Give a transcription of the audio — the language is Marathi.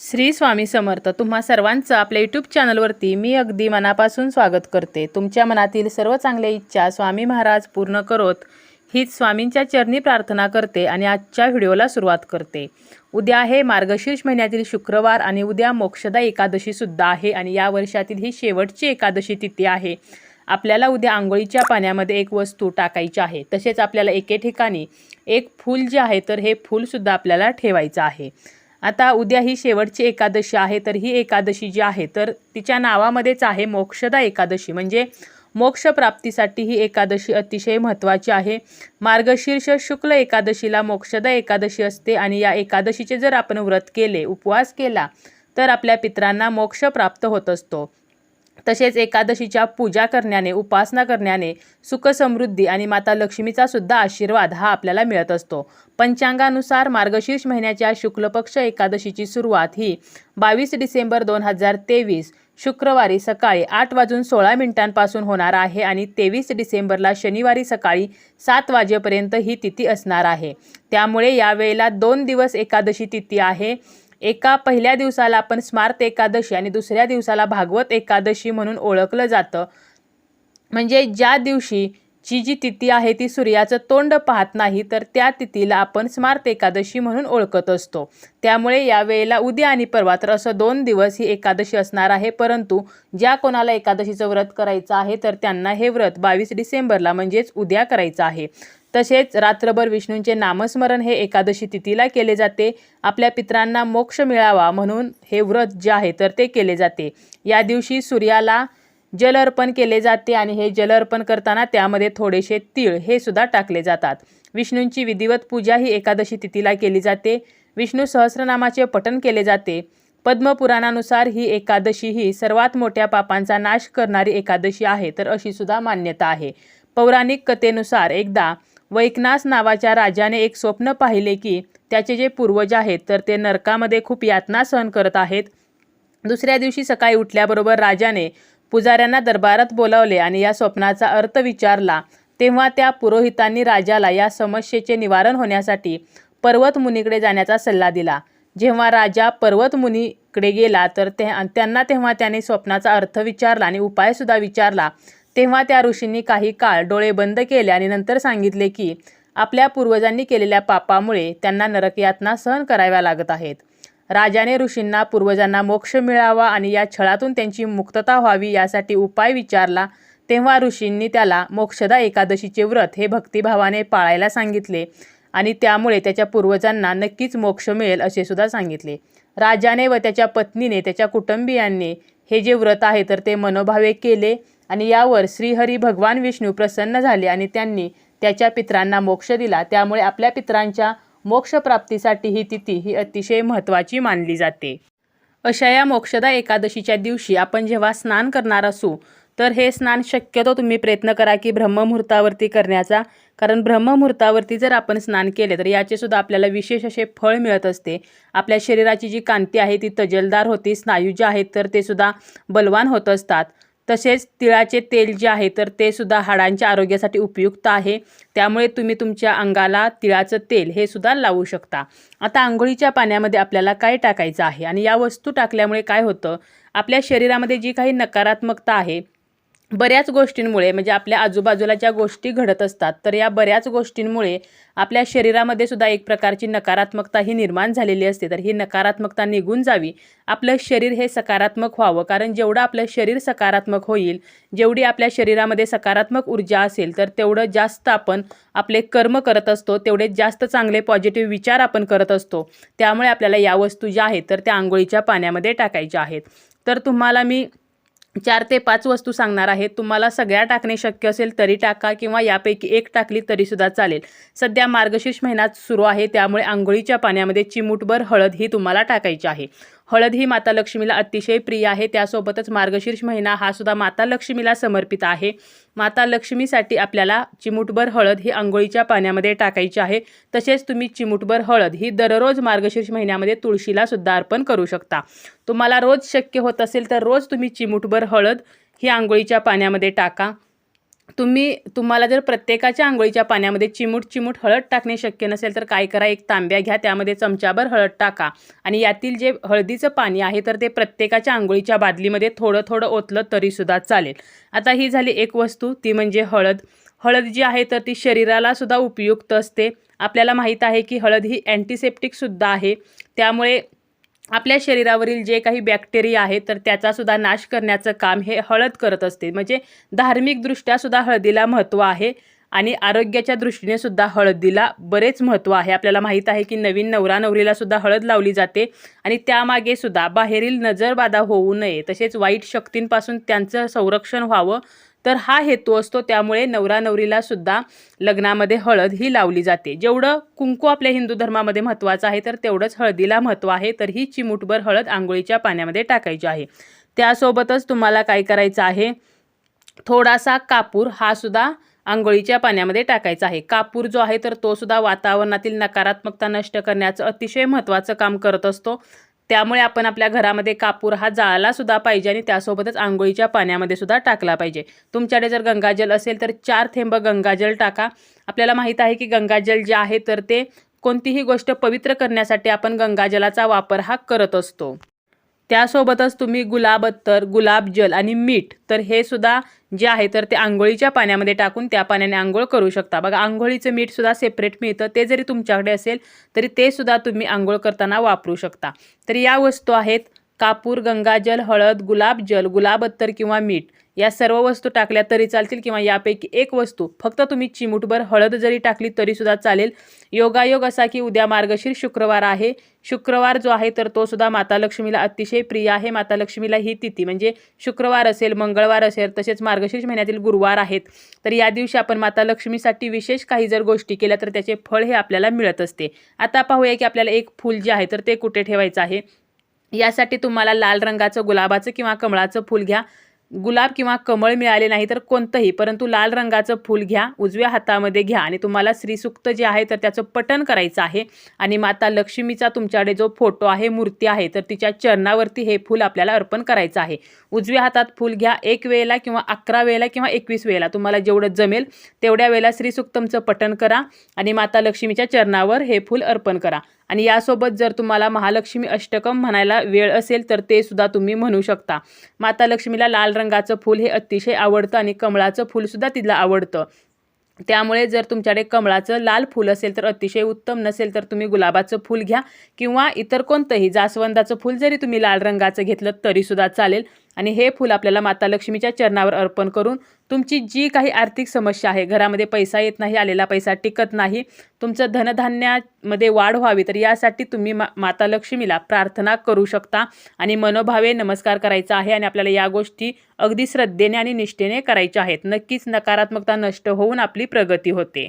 श्री स्वामी समर्थ तुम्हा सर्वांचं आपल्या यूट्यूब चॅनलवरती मी अगदी मनापासून स्वागत करते. तुमच्या मनातील सर्व चांगल्या इच्छा स्वामी महाराज पूर्ण करोत. हीच स्वामींच्या चरणी प्रार्थना करते आणि आजच्या व्हिडिओला सुरुवात करते. उद्या आहे मार्गशीर्ष महिन्यातील शुक्रवार आणि उद्या मोक्षदा एकादशीसुद्धा आहे आणि या वर्षातील ही शेवटची एकादशी तिथी आहे. आपल्याला उद्या आंघोळीच्या पाण्यामध्ये एक वस्तू टाकायची आहे. तसेच आपल्याला एके ठिकाणी एक फूल जे आहे तर हे फूलसुद्धा आपल्याला ठेवायचं आहे. आता उद्या ही शेवटची एकादशी आहे तर ही एकादशी जी आहे तर तिच्या नावामध्येच आहे मोक्षदा एकादशी. म्हणजे मोक्षप्राप्तीसाठी ही एकादशी अतिशय महत्त्वाची आहे. मार्गशीर्ष शुक्ल एकादशीला मोक्षदा एकादशी असते आणि या एकादशीचे जर आपण व्रत केले उपवास केला तर आपल्या पित्रांना मोक्ष प्राप्त होत असतो. तसेच एकादशीच्या पूजा करण्याने उपासना करण्याने सुखसमृद्धी आणि माता लक्ष्मीचा सुद्धा आशीर्वाद हा आपल्याला मिळत असतो. पंचांगानुसार मार्गशीर्ष महिन्याच्या शुक्लपक्ष एकादशीची सुरुवात ही बावीस डिसेंबर दोन हजार तेवीस शुक्रवारी सकाळी आठ वाजून सोळा मिनिटांपासून होणार आहे आणि तेवीस डिसेंबरला शनिवारी सकाळी सात वाजेपर्यंत ही तिथी असणार आहे. त्यामुळे यावेळेला दोन दिवस एकादशी तिथी आहे. एका पहिल्या दिवसाला आपण स्मार्त एकादशी आणि दुसऱ्या दिवसाला भागवत एकादशी म्हणून ओळखलं जातं. म्हणजे ज्या दिवशी जी जी तिथी आहे ती सूर्याचं तोंड पाहत नाही तर त्या तिथीला आपण स्मार्त एकादशी म्हणून ओळखत असतो. त्यामुळे यावेळेला उद्या आणि परवा तर असं दोन दिवस ही एकादशी असणार आहे परंतु ज्या कोणाला एकादशीचं व्रत करायचं आहे तर त्यांना हे व्रत बावीस डिसेंबरला म्हणजेच उद्या करायचं आहे. तसेच रात्रभर विष्णूंचे नामस्मरण हे एकादशी तिथीला केले जाते. आपल्या पित्रांना मोक्ष मिळावा म्हणून हे व्रत जे आहे तर ते केले जाते. या दिवशी सूर्याला जल अर्पण केले जाते आणि हे जल अर्पण करताना त्यामध्ये थोडेसे तीळ हे सुद्धा टाकले जातात. विष्णूंची विधिवत पूजा ही एकादशी तिथीला केली जाते. विष्णू सहस्रनामाचे पठण केले जाते. पद्मपुराणानुसार ही एकादशी ही सर्वात मोठ्या पापांचा नाश करणारी एकादशी आहे तर अशी सुद्धा मान्यता आहे. पौराणिक कथेनुसार एकदा वैकनास नावाच्या राजाने एक स्वप्न पाहिले की त्याचे जे पूर्वज आहेत तर ते नरकामध्ये खूप यातना सहन करत आहेत. दुसऱ्या दिवशी सकाळी उठल्याबरोबर राजाने पुजाऱ्यांना दरबारात बोलावले आणि या स्वप्नाचा अर्थ विचारला. तेव्हा त्या पुरोहितांनी राजाला या समस्येचे निवारण होण्यासाठी पर्वत मुनीकडे जाण्याचा सल्ला दिला. जेव्हा राजा पर्वत मुनीकडे गेला तर ते त्यांना तेव्हा त्याने स्वप्नाचा अर्थ विचारला आणि उपायसुद्धा विचारला. तेव्हा त्या ऋषींनी काही काळ डोळे बंद केले आणि नंतर सांगितले की आपल्या पूर्वजांनी केलेल्या पापामुळे त्यांना नरकयातना सहन कराव्या लागत आहेत. राजाने ऋषींना पूर्वजांना मोक्ष मिळावा आणि या छळातून त्यांची मुक्तता व्हावी यासाठी उपाय विचारला तेव्हा ऋषींनी त्याला मोक्षदा एकादशीचे व्रत हे भक्तिभावाने पाळायला सांगितले आणि त्यामुळे त्याच्या पूर्वजांना नक्कीच मोक्ष मिळेल असे सुद्धा सांगितले. राजाने व त्याच्या पत्नीने त्याच्या कुटुंबियांनी हे जे व्रत आहे तर ते मनोभावे केले आणि यावर श्रीहरी भगवान विष्णू प्रसन्न झाले आणि त्यांनी त्याच्या पित्रांना मोक्ष दिला. त्यामुळे आपल्या पित्रांच्या मोक्षप्राप्तीसाठी ही तिथी ही अतिशय महत्त्वाची मानली जाते. अशा या मोक्षदा एकादशीच्या दिवशी आपण जेव्हा स्नान करणार असू तर हे स्नान शक्यतो तुम्ही प्रयत्न करा की ब्रह्ममुहूर्तावरती करण्याचा. कारण ब्रह्ममुहूर्तावरती जर आपण स्नान केले तर याचे सुद्धा आपल्याला विशेष असे फळ मिळत असते. आपल्या शरीराची जी कांती आहे ती तजलदार होती. स्नायू जे आहेत तर ते सुद्धा बलवान होत असतात. तसेच तिळाचे तेल जे आहे तर ते सुद्धा हाडांच्या आरोग्यासाठी उपयुक्त आहे. त्यामुळे तुम्ही तुमच्या अंगाला तिळाचं तेल हे सुद्धा लावू शकता. आता आंघोळीच्या पाण्यामध्ये आपल्याला काय टाकायचं आहे? आणि या वस्तू टाकल्यामुळे काय होतं? आपल्या शरीरामध्ये जी काही नकारात्मकता आहे बऱ्याच गोष्टींमुळे म्हणजे आपल्या आजूबाजूला ज्या गोष्टी घडत असतात तर या बऱ्याच गोष्टींमुळे आपल्या शरीरामध्ये सुद्धा एक प्रकारची नकारात्मकता ही निर्माण झालेली असते. तर ही नकारात्मकता निघून जावी. आपलं शरीर हे सकारात्मक व्हावं. कारण जेवढं आपलं शरीर सकारात्मक होईल जेवढी आपल्या शरीरामध्ये सकारात्मक ऊर्जा असेल तर तेवढं जास्त आपण आपले कर्म करत असतो तेवढे जास्त चांगले पॉझिटिव्ह विचार आपण करत असतो. त्यामुळे आपल्याला या वस्तू ज्या आहेत तर त्या आंघोळीच्या पाण्यामध्ये टाकायच्या आहेत. तर तुम्हाला मी चार ते पाच वस्तू सांगणार आहेत. तुम्हाला सगळ्या टाकणे शक्य असेल तरी टाका किंवा यापैकी एक टाकली तरीसुद्धा चालेल. सध्या मार्गशीर्ष महिन्यात सुरू आहे त्यामुळे आंघोळीच्या पाण्यामध्ये चिमूटभर हळद ही तुम्हाला टाकायची आहे. हळद ही माता लक्ष्मीला अतिशय प्रिय आहे. त्यासोबतच मार्गशीर्ष महिना हा सुद्धा माता लक्ष्मीला समर्पित आहे. माता लक्ष्मीसाठी आपल्याला चिमूटभर हळद ही आंघोळीच्या पाण्यामध्ये टाकायची आहे. तसेच तुम्ही चिमूटभर हळद ही दररोज मार्गशीर्ष महिन्यामध्ये तुळशीला सुद्धा अर्पण करू शकता. तुम्हाला रोज शक्य होत असेल तर रोज तुम्ही चिमूटभर हळद ही आंघोळीच्या पाण्यामध्ये टाका. तुम्ही तुम्हाला जर प्रत्येकाच्या आंघोळीच्या पाण्यामध्ये चिमूट चिमूट हळद टाकणे शक्य नसेल तर काय करा एक तांब्या घ्या त्यामध्ये चमचाभर हळद टाका. आणि यातील जे हळदीचं पाणी आहे तर ते प्रत्येकाच्या आंघोळीच्या बादलीमध्ये थोडं थोडं ओतलं तरीसुद्धा चालेल. आता ही झाली एक वस्तू ती म्हणजे हळद. हळद जी आहे तर ती शरीरालासुद्धा उपयुक्त असते. आपल्याला माहीत आहे की हळद ही अँटीसेप्टिकसुद्धा आहे. त्यामुळे आपल्या शरीरावरील जे काही बॅक्टेरिया आहेत तर त्याचासुद्धा नाश करण्याचं काम हे हळद करत असते. म्हणजे धार्मिकदृष्ट्यासुद्धा हळदीला महत्त्व आहे आणि आरोग्याच्या दृष्टीने सुद्धा हळदीला बरेच महत्त्व आहे. आपल्याला माहीत आहे की नवीन नवरा नवरीला सुद्धा हळद लावली जाते आणि त्यामागे सुद्धा बाहेरील नजरबाधा होऊ नये तसेच वाईट शक्तींपासून त्यांचं संरक्षण व्हावं तर हा हेतू असतो त्यामुळे नवरा नवरीला सुद्धा लग्नामध्ये हळद ही लावली जाते. जेवढं कुंकू आपल्या हिंदू धर्मामध्ये महत्त्वाचं आहे तर तेवढंच हळदीला महत्त्व आहे. तर ही चिमूटभर हळद आंघोळीच्या पाण्यामध्ये टाकायची आहे. त्यासोबतच तुम्हाला काय करायचं आहे? थोडासा कापूर हा सुद्धा आंघोळीच्या पाण्यामध्ये टाकायचा आहे. कापूर जो आहे तर तो सुद्धा वातावरणातील नकारात्मकता नष्ट करण्याचं अतिशय महत्त्वाचं काम करत असतो. त्यामुळे आपण आपल्या घरामध्ये कापूर हा जाळला सुद्धा पाहिजे आणि त्यासोबतच आंघोळीच्या पाण्यामध्ये सुद्धा टाकला पाहिजे. तुमच्याकडे जर गंगाजल असेल तर चार थेंब गंगाजल टाका. आपल्याला माहीत आहे की गंगाजल जे आहे तर ते कोणतीही गोष्ट पवित्र करण्यासाठी आपण गंगाजलाचा वापर हा करत असतो. त्यासोबतच तुम्ही गुलाब अत्तर गुलाबजल आणि मीठ तर हे सुद्धा जे आहे तर ते आंघोळीच्या पाण्यामध्ये टाकून त्या पाण्याने आंघोळ करू शकता. बघा आंघोळीचं मीठसुद्धा सेपरेट मिळतं. ते जरी तुमच्याकडे असेल तरी ते सुद्धा तुम्ही आंघोळ करताना वापरू शकता. तर या वस्तू आहेत कापूर गंगाजल हळद गुलाबजल गुलाब अत्तर किंवा मीठ. या सर्व वस्तू टाकल्या तरी चालतील किंवा यापैकी एक वस्तू फक्त तुम्ही चिमूटभर हळद जरी टाकली तरीसुद्धा चालेल. योगायोग असा की उद्या मार्गशीर शुक्रवार आहे. शुक्रवार जो आहे तर तो सुद्धा माता लक्ष्मीला अतिशय प्रिय आहे. माता लक्ष्मीला ही तिथी म्हणजे शुक्रवार असेल मंगळवार असेल तसेच मार्गशीर्ष महिन्यातील गुरुवार आहेत. तर या दिवशी आपण माता लक्ष्मीसाठी विशेष काही जर गोष्टी केल्या तर त्याचे फळ हे आपल्याला मिळत असते. आता पाहूया की आपल्याला एक फूल जे आहे तर ते कुठे ठेवायचं आहे? यासाठी तुम्हाला लाल रंगाचं गुलाबाचं किंवा कमळाचं फूल घ्या. गुलाब किंवा कमळ मिळाले नाही तर कोणतंही परंतु लाल रंगाचं फूल घ्या उजव्या हातामध्ये घ्या आणि तुम्हाला श्रीसुक्त जे आहे तर त्याचं पठण करायचं आहे. आणि माता लक्ष्मीचा तुमच्याकडे जो फोटो आहे मूर्ती आहे तर तिच्या चरणावरती हे फूल आपल्याला अर्पण करायचं आहे. उजव्या हातात फूल घ्या एक वेळेला किंवा अकरा वेळेला किंवा एकवीस वेळेला. तुम्हाला जेवढं जमेल तेवढ्या वेळेला श्रीसुक्तमचं पठण करा आणि माता लक्ष्मीच्या चरणावर हे फूल अर्पण करा. आणि यासोबत जर तुम्हाला महालक्ष्मी अष्टकम म्हणायला वेळ असेल तर ते सुद्धा तुम्ही म्हणू शकता. माता लक्ष्मीला लाल रंगाचं फूल हे अतिशय आवडतं आणि कमळाचं फूलसुद्धा तिला आवडतं. त्यामुळे जर तुमच्याकडे कमळाचं लाल फूल असेल तर अतिशय उत्तम नसेल तर तुम्ही गुलाबाचं फूल घ्या किंवा इतर कोणतंही जास्वंदाचं फूल जरी तुम्ही लाल रंगाचं घेतलं तरीसुद्धा चालेल. आणि हे फूल आपल्याला माता लक्ष्मीच्या चरणावर अर्पण करून तुमची जी काही आर्थिक समस्या आहे घरामध्ये पैसा येत नाही आलेला पैसा टिकत नाही तुमचं धनधान्यामध्ये वाढ व्हावी तर यासाठी तुम्ही मा माता लक्ष्मीला प्रार्थना करू शकता आणि मनोभावे नमस्कार करायचा आहे आणि आपल्याला या गोष्टी अगदी श्रद्धेने आणि निष्ठेने करायच्या आहेत. नक्कीच नकारात्मकता नष्ट होऊन आपली प्रगती होते.